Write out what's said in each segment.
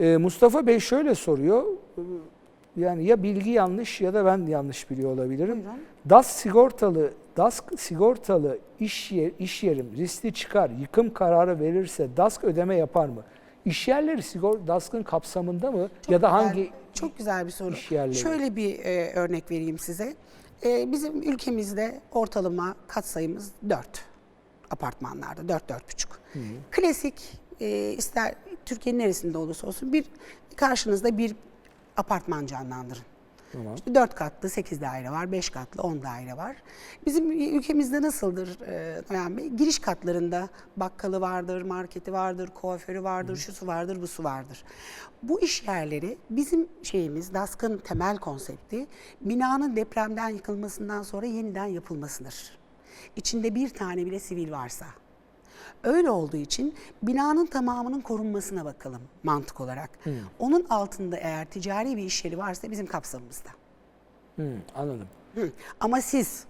Ee, Mustafa Bey şöyle soruyor. Yani ya bilgi yanlış ya da ben yanlış biliyor olabilirim. Buyurun. DAS sigortalı, DAS sigortalı iş, yer, iş yerim riskli çıkar, yıkım kararı verirse DASK ödeme yapar mı? İş yerleri sigor DASK'ın kapsamında mı Çok ya da güzel- hangi Çok güzel bir soru. iş yerleri? Şöyle bir e, örnek vereyim size. E, bizim ülkemizde ortalama kat sayımız 4 apartmanlarda 4 buçuk. Klasik e, ister Türkiye'nin neresinde olursa olsun bir karşınızda bir apartman canlandırın. Tamam. İşte 4 katlı 8 daire var, 5 katlı 10 daire var. Bizim ülkemizde nasıldır e, Noyan Bey? Giriş katlarında bakkalı vardır, marketi vardır, kuaförü vardır, şusu vardır, busu vardır. Bu iş yerleri bizim şeyimiz, DASK'ın temel konsepti binanın depremden yıkılmasından sonra yeniden yapılmasıdır. İçinde bir tane bile sivil varsa. Öyle olduğu için binanın tamamının korunmasına bakalım mantık olarak. Onun altında eğer ticari bir iş yeri varsa bizim kapsamımızda. Hı, anladım. Hı. Ama siz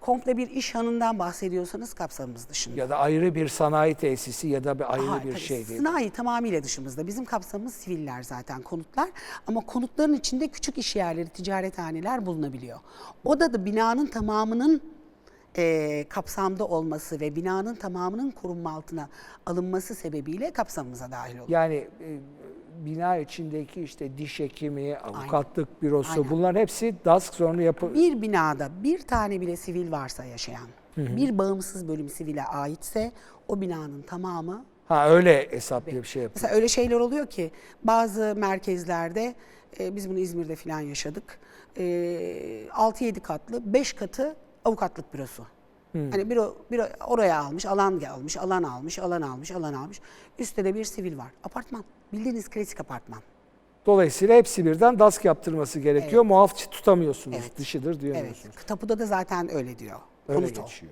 komple bir iş hanından bahsediyorsanız kapsamımız dışında. Ya da ayrı bir sanayi tesisi ya da bir ayrı Aha, bir şey değil. Sanayi tamamıyla dışımızda. Bizim kapsamımız siviller zaten konutlar. Ama konutların içinde küçük iş yerleri, ticarethaneler bulunabiliyor. O da da binanın tamamının eee, kapsamda olması ve binanın tamamının korunma altına alınması sebebiyle kapsamımıza dahil oluyor. Yani e, bina içindeki işte diş hekimi, avukatlık bürosu Aynen. bunlar hepsi DASK zorunlu yapı. Bir binada bir tane bile sivil varsa yaşayan, bir bağımsız bölüm sivile aitse o binanın tamamı Ha öyle hesaplı bir şey yapıyor. Mesela öyle şeyler oluyor ki bazı merkezlerde e, biz bunu İzmir'de falan yaşadık. E, 6-7 katlı 5 katı avukatlık bürosu. Hani bir, bir oraya almış, alan almış, alan almış, alan almış, alan almış. Üstte de bir sivil var. Apartman. Bildiğiniz klasik apartman. Dolayısıyla hepsi birden DASK yaptırması gerekiyor. Muaf tutamıyorsunuz. Evet. Dışıdır Evet. diyemiyorsunuz. Tapuda da zaten öyle diyor. Öyle Konut geçiyor.